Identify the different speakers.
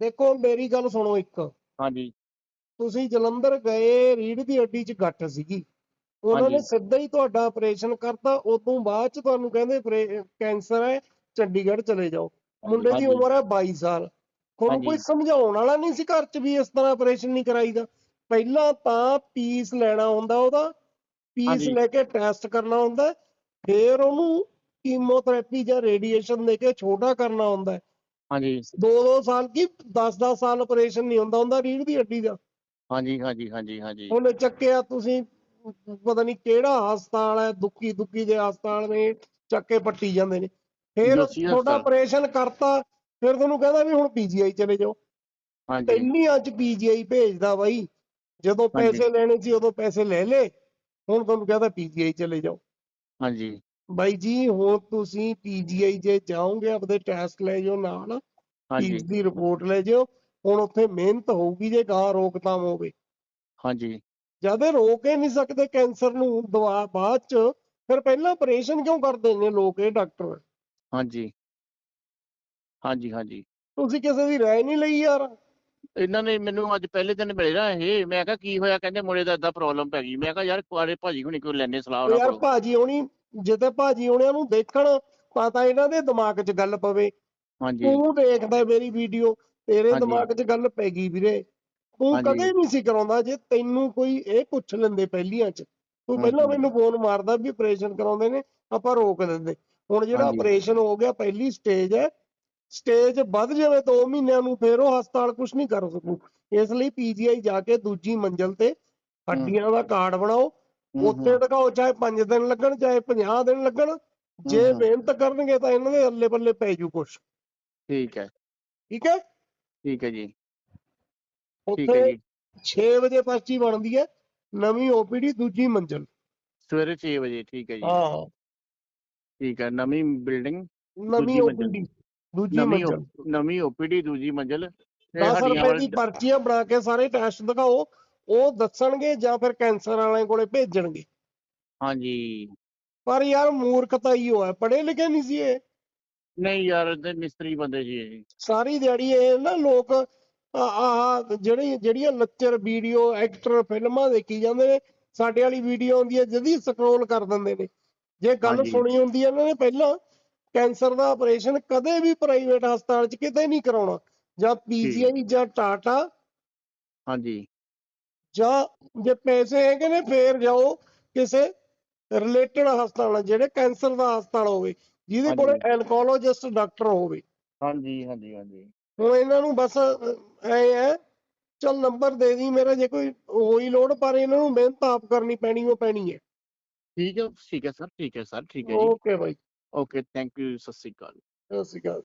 Speaker 1: ਦੇਖੋ ਮੇਰੀ ਗੱਲ ਸੁਣੋ ਇੱਕ
Speaker 2: ਹਾਂਜੀ
Speaker 1: ਤੁਸੀਂ ਜਲੰਧਰ ਗਏ ਰੀੜ ਦੀ ਹੱਡੀ 'ਚ ਗੱਠ ਸੀਗੀ ਉਹਨਾਂ ਨੇ। ਸਿੱਧਾ ਹੀ ਤੁਹਾਡਾ ਆਪਰੇਸ਼ਨ ਕਰਤਾ ਉਦੋਂ ਬਾਅਦ 'ਚ ਤੁਹਾਨੂੰ ਕਹਿੰਦੇ ਕੈਂਸਰ ਹੈ ਚੰਡੀਗੜ੍ਹ ਚਲੇ ਜਾਓ ਮੁੰਡੇ ਦੀ। ਉਮਰ ਹੈ 22 ਸਾਲ
Speaker 2: ਹਾਂਜੀ।
Speaker 1: ਕੋਈ ਸਮਝਾਉਣ ਵਾਲਾ ਨਹੀਂ ਸੀ ਘਰ 'ਚ ਵੀ ਇਸ ਤਰ੍ਹਾਂ ਆਪਰੇਸ਼ਨ ਨਹੀਂ ਕਰਾਈਦਾ ਪਹਿਲਾਂ ਤਾਂ ਪੀਸ ਲੈਣਾ ਹੁੰਦਾ ਉਹਦਾ ਪੀਸ। ਲੈ ਕੇ ਟੈਸਟ ਕਰਨਾ ਹੁੰਦਾ ਫਿਰ ਉਹਨੂੰ ਕੀਮੋਥੈਰੇਪੀ ਜਾਂ ਰੇਡੀਏਸ਼ਨ ਦੇ ਕੇ ਛੋਟਾ ਕਰਨਾ ਹੁੰਦਾ।
Speaker 2: ਹਾਂਜੀ।
Speaker 1: ਦੋ ਦੋ ਸਾਲ ਕੀ 10-10 ਸਾਲ ਆਪਰੇਸ਼ਨ ਨਹੀਂ ਹੁੰਦਾ ਹੁੰਦਾ ਰੀੜ ਦੀ ਹੱਡੀ ਦਾ?
Speaker 2: ਹਾਂਜੀ ਹਾਂਜੀ ਹਾਂਜੀ ਹਾਂਜੀ।
Speaker 1: ਹੁਣ ਚੱਕਿਆ ਤੁਸੀਂ ਪਤਾ ਨਹੀਂ ਕਿਹੜਾ ਹਸਪਤਾਲ ਹੈ ਦੁੱਕੀ ਦੁੱਕੀ ਦੇ ਹਸਪਤਾਲ ਨੇ ਚੱਕੇ ਪੱਟੀ ਜਾਂਦੇ ਨੇ। ਫਿਰ ਤੁਹਾਡਾ। ਆਪਰੇਸ਼ਨ ਕਰਤਾ ਫਿਰ ਤੁਹਾਨੂੰ ਕਹਿੰਦਾ ਵੀ ਹੁਣ ਪੀਜੀਆਈ ਚਲੇ ਜਾਓ।
Speaker 2: ਹਾਂਜੀ।
Speaker 1: ਇੰਨੀਆਂ ਚ ਪੀਜੀਆਈ ਭੇਜਦਾ ਬਾਈ ਜਦੋਂ। ਪੈਸੇ ਲੈਣੇ ਸੀ ਉਦੋਂ ਪੈਸੇ ਲੈ ਲੇ ਹੁਣ ਤੁਹਾਨੂੰ ਕਹਿੰਦਾ ਪੀਜੀਆਈ ਚਲੇ ਜਾਓ।
Speaker 2: ਹਾਂਜੀ।
Speaker 1: ਬਾਈ ਜੀ ਹੁਣ ਤੁਸੀਂ ਪੀਜੀਆਈ ਜੇ ਜਾਓਗੇ ਆਪਦੇ ਟੈਸਟ ਲੈ ਜਾਓ ਨਾਲ
Speaker 2: ਹਾਂਜੀ।
Speaker 1: ਦੀ ਰਿਪੋਰਟ ਲੈ ਜਾਓ ਹੁਣ ਉੱਥੇ ਮਿਹਨਤ ਹੋਊਗੀ ਜੇ ਗਾਂ ਰੋਕਥਾਮ ਹੋਵੇ।
Speaker 2: ਹਾਂਜੀ।
Speaker 1: ਜਦ ਇਹ ਰੋਕ ਹੀ ਨਹੀਂ ਸਕਦੇ ਕੈਂਸਰ ਨੂੰ ਦਵਾ ਬਾਅਦ ਚ ਫਿਰ ਪਹਿਲਾਂ ਆਪਰੇਸ਼ਨ ਕਿਉਂ ਕਰਦੇ ਨੇ ਲੋਕ ਇਹ ਡਾਕਟਰ
Speaker 2: ਹਾਂਜੀ। ਹਾਂਜੀ ਹਾਂਜੀ।
Speaker 1: ਤੁਸੀਂ ਕਿਸੇ ਦੀ ਰਾਏ ਨਹੀਂ ਲਈ ਯਾਰ।
Speaker 2: ਇਹਨਾਂ ਨੇ ਮੈਨੂੰ ਅੱਜ ਪਹਿਲੇ ਦਿਨ ਮਿਲੇ ਨਾ ਇਹ ਮੈਂ ਕਿਹਾ ਕੀ ਹੋਇਆ ਕਹਿੰਦੇ ਮੁੰਡੇ ਦਾ ਏਦਾਂ ਪ੍ਰੋਬਲਮ ਪੈ ਗਈ। ਮੈਂ ਕਿਹਾ ਯਾਰ ਕੁਆਰੇ ਭਾਜੀ ਹੁਣੀ ਕੋਈ ਲੈਣੇ ਸਲਾਹ
Speaker 1: ਉਹ
Speaker 2: ਉਹਨਾਂ
Speaker 1: ਯਾਰ
Speaker 2: ਕੋਲ।
Speaker 1: ਭਾਜੀ ਹੋਣੀ ਜਿੱਤੇ ਭਾਜੀ ਹੋਣਿਆਂ ਨੂੰ ਦੇਖਣ ਤਾਂ ਤਾਂ ਇਹਨਾਂ ਦੇ ਦਿਮਾਗ 'ਚ ਗੱਲ ਪਵੇ।
Speaker 2: ਹਾਂਜੀ।
Speaker 1: ਤੂੰ ਦੇਖਦਾ ਮੇਰੀ ਵੀਡੀਓ ਤੇਰੇ
Speaker 2: ਹਾਂਜੀ।
Speaker 1: ਦਿਮਾਗ 'ਚ ਗੱਲ ਪੈ ਗਈ ਵੀਰੇ। ਤੂੰ
Speaker 2: ਹਾਂਜੀ।
Speaker 1: ਕਦੇ ਨਹੀਂ ਸੀ ਕਰਾਉਂਦਾ ਜੇ ਤੈਨੂੰ ਕੋਈ ਇਹ ਪੁੱਛ ਲੈਂਦੇ ਪਹਿਲੀਆਂ 'ਚ। ਤੂੰ ਪਹਿਲਾਂ। ਮੈਨੂੰ ਫੋਨ ਮਾਰਦਾ ਵੀ ਆਪਰੇਸ਼ਨ ਕਰਾਉਂਦੇ ਨੇ ਆਪਾਂ ਰੋਕ ਦਿੰਦੇ। ਹੁਣ ਜਿਹੜਾ
Speaker 2: ਹਾਂਜੀ।
Speaker 1: ਆਪਰੇਸ਼ਨ ਹੋ ਗਿਆ ਪਹਿਲੀ ਸਟੇਜ ਹੈ। ਸਟੇਜ ਵੱਧ ਜਾਵੇ 2 ਮਹੀਨਿਆਂ ਨੂੰ ਫਿਰ ਉਹ ਹਸਪਤਾਲ ਕੁਝ ਨਹੀਂ ਕਰ ਸਕੂ। ਇਸ ਲਈ ਪੀਜੀਆਈ ਜਾ ਕੇ ਦੂਜੀ ਮੰਜ਼ਲ ਤੇ ਹੱਡੀਆਂ ਦਾ ਕਾਰਡ ਬਣਾਓ। ਉੱਥੇ ਦਿਖਾਓ ਚਾਹੇ 5 ਦਿਨ ਲੱਗਣ ਚਾਹੇ 50 ਦਿਨ ਲੱਗਣ। ਜੇ। ਮਿਹਨਤ ਕਰਨਗੇ ਤਾਂ ਇਹਨਾਂ ਦੇ ਅੱਲੇ ਪੱਲੇ ਪੈ ਜੂ ਕੁਛ।
Speaker 2: ਠੀਕ ਹੈ।
Speaker 1: ਠੀਕ ਹੈ?
Speaker 2: ਠੀਕ ਹੈ ਜੀ। ਠੀਕ ਹੈ ਜੀ।
Speaker 1: 6 ਵਜੇ ਪਰਚੀ ਬਣਦੀ ਹੈ ਨਵੀਂ ਓਪੀਡੀ ਦੂਜੀ ਮੰਜ਼ਲ।
Speaker 2: ਸਵੇਰੇ 6 ਵਜੇ ਠੀਕ ਹੈ ਜੀ।
Speaker 1: ਹਾਂ।
Speaker 2: ਠੀਕ ਹੈ ਨਵੀਂ ਬਿਲਡਿੰਗ
Speaker 1: ਨਵੀਂ। ਓਪੀਡੀ ਦੂਜੀ ਮੰਜ਼ਲ।
Speaker 2: ਨਵੀਂ ਓਪੀਡੀ ਦੂਜੀ ਮੰਜ਼ਿਲ। ਤੇ
Speaker 1: 10
Speaker 2: ਹੱਡੀਆਂ
Speaker 1: ਰੁਪਏ ਦੀ ਪਰਚੀਆਂ ਬਣਾ ਕੇ ਸਾਰੇ ਟੈਸਟ ਦਿਖਾਓ। ਉਹ ਦੱਸਣਗੇ ਜਾਂ ਫਿਰ ਕੈਂਸਰ ਵਾਲਿਆਂ ਕੋਲੇ ਭੇਜਣਗੇ।
Speaker 2: ਹਾਂਜੀ।
Speaker 1: ਪਰ ਯਾਰ ਮੂਰਖਤਾ ਹੀ ਹੋਇਆ ਪੜ੍ਹੇ ਲਿਖੇ ਨਹੀਂ ਸੀ ਇਹ।
Speaker 2: ਨਹੀਂ ਯਾਰ ਤੇ ਮਿਸਤਰੀ ਬੰਦੇ ਜੀ ਇਹ।
Speaker 1: ਸਾਰੀ ਦਿਹਾੜੀ ਇਹ ਨਾ ਲੋਕ ਆਹ ਜਿਹੜੀ ਜਿਹੜੀਆਂ ਲੈਕਚਰ ਵੀਡੀਓ ਐਕਟਰ ਫਿਲਮਾਂ ਦੇਖੀ ਜਾਂਦੇ ਨੇ ਸਾਡੇ ਵਾਲੀ ਵੀਡੀਓ ਆਉਂਦੀ ਹੈ ਜਦੀ ਸਕਰੋਲ ਕਰ ਦਿੰਦੇ ਨੇ। ਜੇ ਗੱਲ
Speaker 2: ਹਾਂਜੀ।
Speaker 1: ਸੁਣੀ ਹੁੰਦੀ ਹੈ ਇਹਨਾਂ ਨੇ ਪਹਿਲਾਂ ਕੈਂਸਰ ਦਾ ਆਪਰੇਸ਼ਨ ਕਦੇ ਵੀ ਪ੍ਰਾਈਵੇਟ ਹਸਪਤਾਲ 'ਚ ਕਿਤੇ ਨਹੀਂ ਕਰਾਉਣਾ। ਜਾਂ ਪੀਜੀਆਈ ਜਾਂ ਟਾਟਾ।
Speaker 2: ਹਾਂਜੀ।
Speaker 1: ਜਾਂ ਜੇ ਪੈਸੇ ਹੈਗੇ ਨੇ ਫੇਰ ਜਾਓ ਕਿਸੇ ਰਿਲੇਟਡ ਹਸਪਤਾਲ ਜਿਹੜੇ ਕੈਂਸਰ ਦਾ ਹਸਪਤਾਲ ਹੋਵੇ ਜਿਹਦੇ ਕੋਲੇ। ਐਨਕੋਲੋਜਿਸਟ ਡਾਕਟਰ ਹੋਵੇ।
Speaker 2: ਹਾਂਜੀ ਹਾਂਜੀ ਹਾਂਜੀ।
Speaker 1: ਹੁਣ ਇਹਨਾਂ ਨੂੰ ਬਸ ਐ ਹੈ ਚਲ ਨੰਬਰ ਦੇ ਦੀ ਮੇਰਾ ਜੇ ਕੋਈ ਹੋਈ ਲੋੜ ਪਰ ਇਹਨਾਂ ਨੂੰ ਮਿਹਨਤ ਆਪ ਕਰਨੀ ਪੈਣੀ ਉਹ ਪੈਣੀ ਹੈ।
Speaker 2: ਠੀਕ ਹੈ ਠੀਕ ਹੈ ਸਰ ਠੀਕ ਹੈ ਸਰ ਠੀਕ ਹੈ ਜੀ।
Speaker 1: Okay bye.
Speaker 2: Okay thank you ਸਤਿ ਸ਼੍ਰੀ ਅਕਾਲ।
Speaker 1: ਸਤਿ ਸ਼੍ਰੀ ਅਕਾਲ।